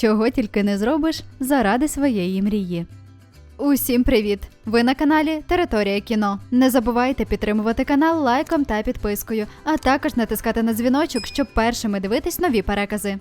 чого тільки не зробиш заради своєї мрії. Усім привіт! Ви на каналі Територія кіно. Не забувайте підтримувати канал лайком та підпискою, а також натискати на дзвіночок, щоб першими дивитись нові перекази.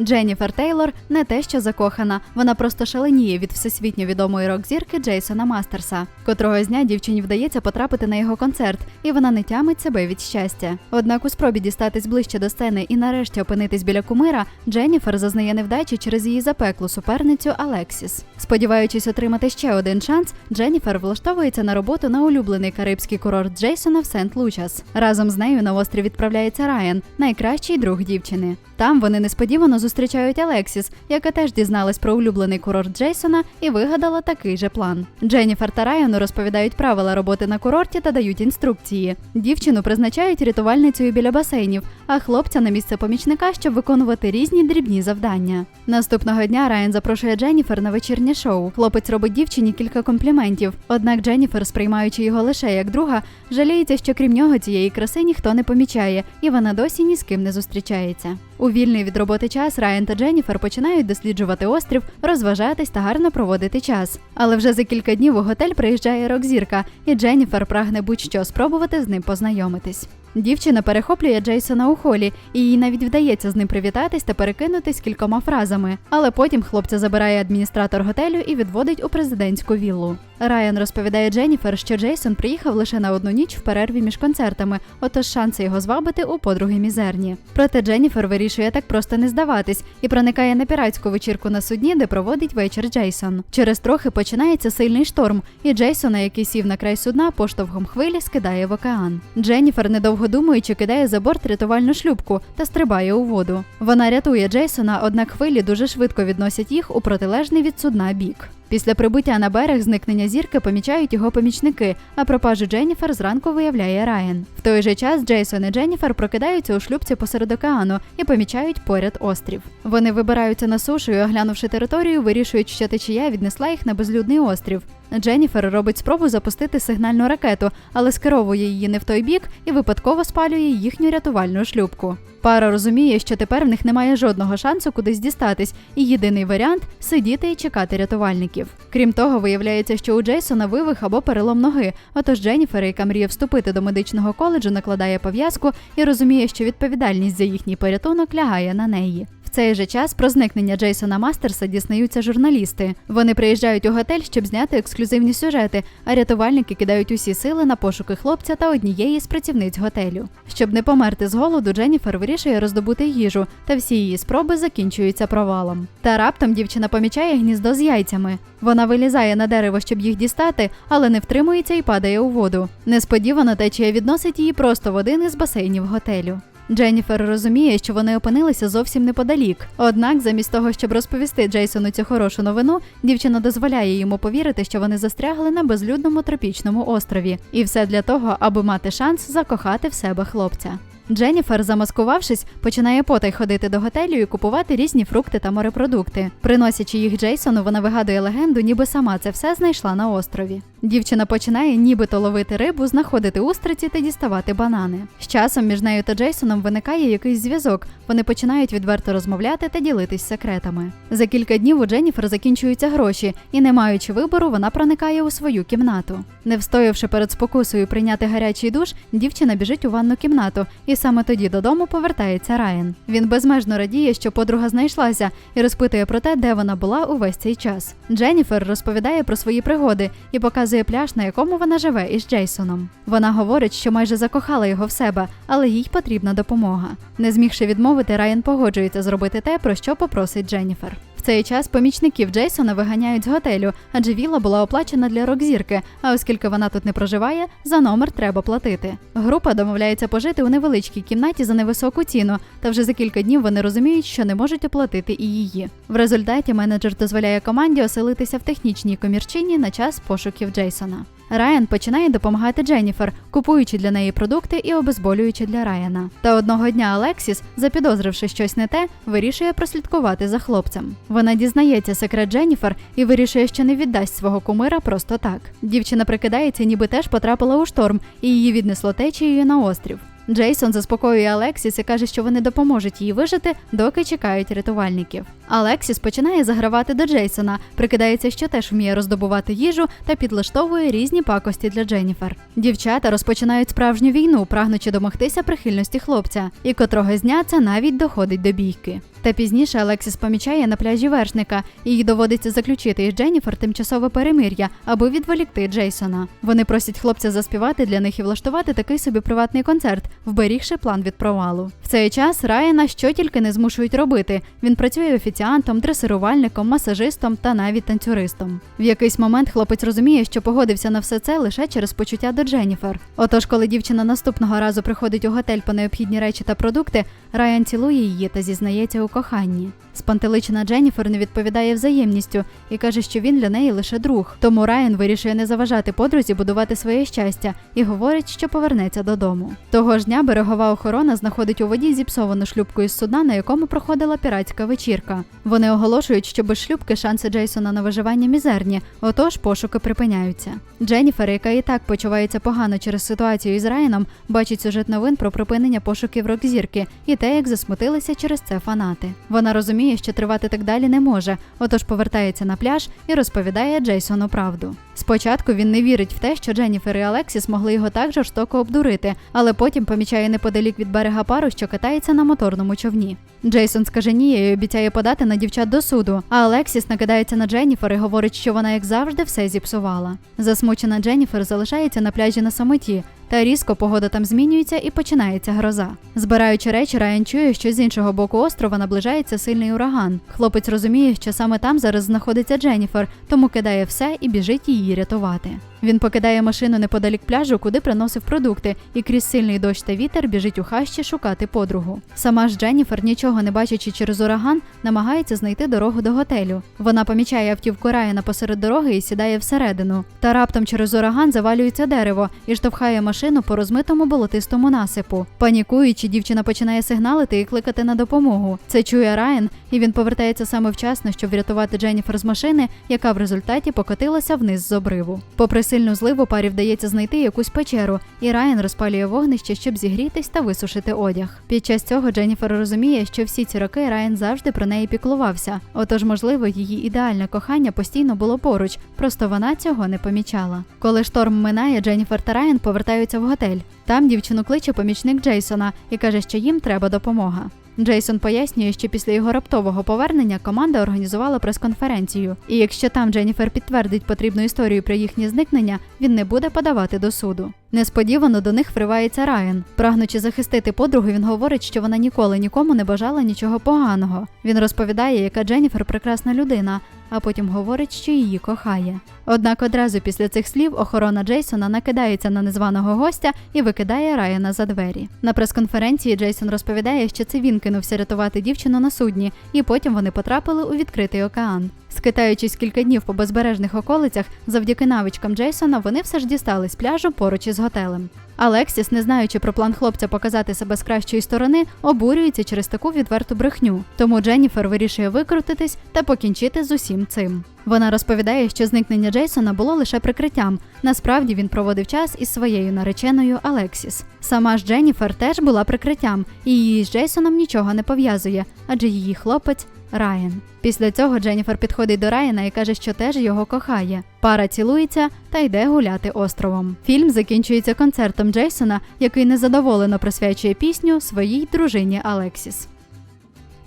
Дженніфер Тейлор не те, що закохана, вона просто шаленіє від всесвітньо відомої рок-зірки Джейсона Мастерса, котрого з дня дівчині вдається потрапити на його концерт, і вона не тямить себе від щастя. Однак у спробі дістатись ближче до сцени і нарешті опинитись біля кумира, Дженніфер зазнає невдачі через її запеклу суперницю Алексіс. Сподіваючись отримати ще один шанс, Дженніфер влаштовується на роботу на улюблений карибський курорт Джейсона в Сент-Лучас. Разом з нею на острів відправляється Райан, найкращий друг дівчини. Там вони несподівано зустрічають Алексіс, яка теж дізналась про улюблений курорт Джейсона і вигадала такий же план. Дженніфер та Райану розповідають правила роботи на курорті та дають інструкції. Дівчину призначають рятувальницею біля басейнів, а хлопця на місце помічника, щоб виконувати різні дрібні завдання. Наступного дня Райан запрошує Дженніфер на вечірнє шоу. Хлопець робить дівчині кілька компліментів. Однак Дженніфер, сприймаючи його лише як друга, жаліється, що крім нього цієї краси ніхто не помічає, і вона досі ні з ким не зустрічається. У вільний від роботи час Райан та Дженніфер починають досліджувати острів, розважатись та гарно проводити час. Але вже за кілька днів у готель приїжджає рок-зірка, і Дженніфер прагне будь-що спробувати з ним познайомитись. Дівчина перехоплює Джейсона у холі, і їй навіть вдається з ним привітатись та перекинутись кількома фразами. Але потім хлопця забирає адміністратор готелю і відводить у президентську віллу. Райан розповідає Дженніфер, що Джейсон приїхав лише на одну ніч в перерві між концертами, отож шанси його звабити у подруги мізерні. Проте Дженніфер вирішує так просто не здаватись і проникає на піратську вечірку на судні, де проводить вечір Джейсон. Через трохи починається сильний шторм, і Джейсона, який сів на край судна, поштовхом хвилі скидає в океан. Дженніфер, недовго думаючи, кидає за борт рятувальну шлюпку та стрибає у воду. Вона рятує Джейсона, однак хвилі дуже швидко відносять їх у протилежний від судна бік. Після прибуття на берег зникнення зірки помічають його помічники, а пропажу Дженніфер зранку виявляє Райан. В той же час Джейсон і Дженніфер прокидаються у шлюбці посеред океану і помічають поряд острів. Вони вибираються на сушу і, оглянувши територію, вирішують, що течія віднесла їх на безлюдний острів. Дженніфер робить спробу запустити сигнальну ракету, але скеровує її не в той бік і випадково спалює їхню рятувальну шлюбку. Пара розуміє, що тепер в них немає жодного шансу кудись дістатись, і єдиний варіант сидіти і чекати рятувальників. Крім того, виявляється, що у Джейсона вивих або перелом ноги. Отож Дженніфер, яка мріє вступити до медичного коледжу, накладає пов'язку і розуміє, що відповідальність за їхній порятунок лягає на неї. В цей же час про зникнення Джейсона Мастерса дізнаються журналісти. Вони приїжджають у готель, щоб зняти ексклюзивні сюжети, а рятувальники кидають усі сили на пошуки хлопця та однієї з працівниць готелю. Щоб не померти з голоду, Дженніфер вирішує роздобути їжу, та всі її спроби закінчуються провалом. Та раптом дівчина помічає гніздо з яйцями. Вона вилізає на дерево, щоб їх дістати, але не втримується і падає у воду. Несподівано течія відносить її просто в один із басейнів готелю. Дженніфер розуміє, що вони опинилися зовсім неподалік. Однак, замість того, щоб розповісти Джейсону цю хорошу новину, дівчина дозволяє йому повірити, що вони застрягли на безлюдному тропічному острові, і все для того, аби мати шанс закохати в себе хлопця. Дженніфер, замаскувавшись, починає потай ходити до готелю і купувати різні фрукти та морепродукти. Приносячи їх Джейсону, вона вигадує легенду, ніби сама це все знайшла на острові. Дівчина починає нібито ловити рибу, знаходити устриці та діставати банани. З часом між нею та Джейсоном виникає якийсь зв'язок. Вони починають відверто розмовляти та ділитись секретами. За кілька днів у Дженніфер закінчуються гроші, і, не маючи вибору, вона проникає у свою кімнату. Не встоявши перед спокусою прийняти гарячий душ, дівчина біжить у ванну кімнату, і саме тоді додому повертається Райан. Він безмежно радіє, що подруга знайшлася, і розпитує про те, де вона була увесь цей час. Дженніфер розповідає про свої пригоди і показує пляж, на якому вона живе із Джейсоном. Вона говорить, що майже закохала його в себе, але їй потрібна допомога. Не змігши відмовити, Райан погоджується зробити те, про що попросить Дженніфер. Цей час помічників Джейсона виганяють з готелю, адже віла була оплачена для рок-зірки, а оскільки вона тут не проживає, за номер треба платити. Група домовляється пожити у невеличкій кімнаті за невисоку ціну, та вже за кілька днів вони розуміють, що не можуть оплатити і її. В результаті менеджер дозволяє команді оселитися в технічній комірчині на час пошуків Джейсона. Райан починає допомагати Дженніфер, купуючи для неї продукти і обезболюючи для Райана. Та одного дня Алексіс, запідозривши щось не те, вирішує прослідкувати за хлопцем. Вона дізнається секрет Дженніфер і вирішує, що не віддасть свого кумира просто так. Дівчина прикидається, ніби теж потрапила у шторм, і її віднесло течією на острів. Джейсон заспокоює Алексіс і каже, що вони допоможуть їй вижити, доки чекають рятувальників. Алексіс починає загравати до Джейсона, прикидається, що теж вміє роздобувати їжу та підлаштовує різні пакості для Дженніфер. Дівчата розпочинають справжню війну, прагнучи домогтися прихильності хлопця, і котрого дня це навіть доходить до бійки. Та пізніше Алексіс помічає на пляжі вершника, і їй доводиться заключити із Дженніфер тимчасове перемир'я, аби відволікти Джейсона. Вони просять хлопця заспівати для них і влаштувати такий собі приватний концерт, вберігши план від провалу. В цей час Райана що тільки не змушують робити. Він працює офіціантом, дресирувальником, масажистом та навіть танцюристом. В якийсь момент хлопець розуміє, що погодився на все це лише через почуття до Дженніфер. Отож, коли дівчина наступного разу приходить у готель по необхідні речі та продукти, Райан цілує її та зізнається у коханні. Спантеличена Дженніфер не відповідає взаємністю і каже, що він для неї лише друг. Тому Райан вирішує не заважати подрузі будувати своє щастя і говорить, що повернеться додому. Того ж дня берегова охорона знаходить у воді зіпсовану шлюпку із судна, на якому проходила піратська вечірка. Вони оголошують, що без шлюпки шанси Джейсона на виживання мізерні, отож пошуки припиняються. Дженніфер, яка і так почувається погано через ситуацію із Райаном, бачить сюжет новин про припинення пошуків рок-зірки і те, як засмутилися через це фанати. Вона розуміє, що тривати так далі не може, отож повертається на пляж і розповідає Джейсону правду. Спочатку він не вірить в те, що Дженніфер і Алексіс могли його так жорстоко обдурити, але потім помічає неподалік від берега пару, що катається на моторному човні. Джейсон скаженіє і обіцяє подати на дівчат до суду, а Алексіс накидається на Дженніфер і говорить, що вона, як завжди, все зіпсувала. Засмучена Дженніфер залишається на пляжі на самоті. Та різко погода там змінюється і починається гроза. Збираючи речі, Райан чує, що з іншого боку острова наближається сильний ураган. Хлопець розуміє, що саме там зараз знаходиться Дженніфер, тому кидає все і біжить її рятувати. Він покидає машину неподалік пляжу, куди приносив продукти, і крізь сильний дощ та вітер біжить у хащі шукати подругу. Сама ж Дженніфер, нічого не бачачи через ураган, намагається знайти дорогу до готелю. Вона помічає автівку Райана посеред дороги і сідає всередину. Та раптом через ураган завалюється дерево і штовхає машину по розмитому болотистому насипу. Панікуючи, дівчина починає сигналити і кликати на допомогу. Це чує Райан, і він повертається саме вчасно, щоб врятувати Дженніфер з машини, яка в результаті покотилася вниз з обриву. Попри сильну зливу парі вдається знайти якусь печеру, і Райан розпалює вогнище, щоб зігрітись та висушити одяг. Під час цього Дженніфер розуміє, що всі ці роки Райан завжди про неї піклувався. Отож, можливо, її ідеальне кохання постійно було поруч, просто вона цього не помічала. Коли шторм минає, Дженніфер та Райан повертаються в готель. Там дівчину кличе помічник Джейсона і каже, що їм треба допомога. Джейсон пояснює, що після його раптового повернення команда організувала прес-конференцію, і якщо там Дженніфер підтвердить потрібну історію про їхнє зникнення, він не буде подавати до суду. Несподівано до них вривається Райан. Прагнучи захистити подругу, він говорить, що вона ніколи нікому не бажала нічого поганого. Він розповідає, яка Дженніфер прекрасна людина, а потім говорить, що її кохає. Однак одразу після цих слів охорона Джейсона накидається на незваного гостя і викидає Райана за двері. На прес-конференції Джейсон розповідає, що це він кинувся рятувати дівчину на судні, і потім вони потрапили у відкритий океан. Скитаючись кілька днів по безбережних околицях, завдяки навичкам Джейсона вони все ж дістались пляжу поруч із готелем. Алексіс, не знаючи про план хлопця показати себе з кращої сторони, обурюється через таку відверту брехню. Тому Дженніфер вирішує викрутитись та покінчити з усім цим. Вона розповідає, що зникнення Джейсона було лише прикриттям. Насправді він проводив час із своєю нареченою Алексіс. Сама ж Дженніфер теж була прикриттям, і її з Джейсоном нічого не пов'язує, адже її хлопець Райан. Після цього Дженніфер підходить до Райана і каже, що теж його кохає. Пара цілується та йде гуляти островом. Фільм закінчується концертом Джейсона, який незадоволено присвячує пісню своїй дружині Алексіс.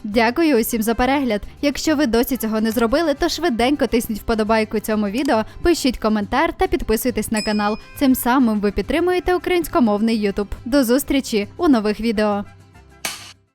Дякую усім за перегляд. Якщо ви досі цього не зробили, то швиденько тисніть вподобайку цьому відео, пишіть коментар та підписуйтесь на канал. Цим самим ви підтримуєте українськомовний Ютуб. До зустрічі у нових відео.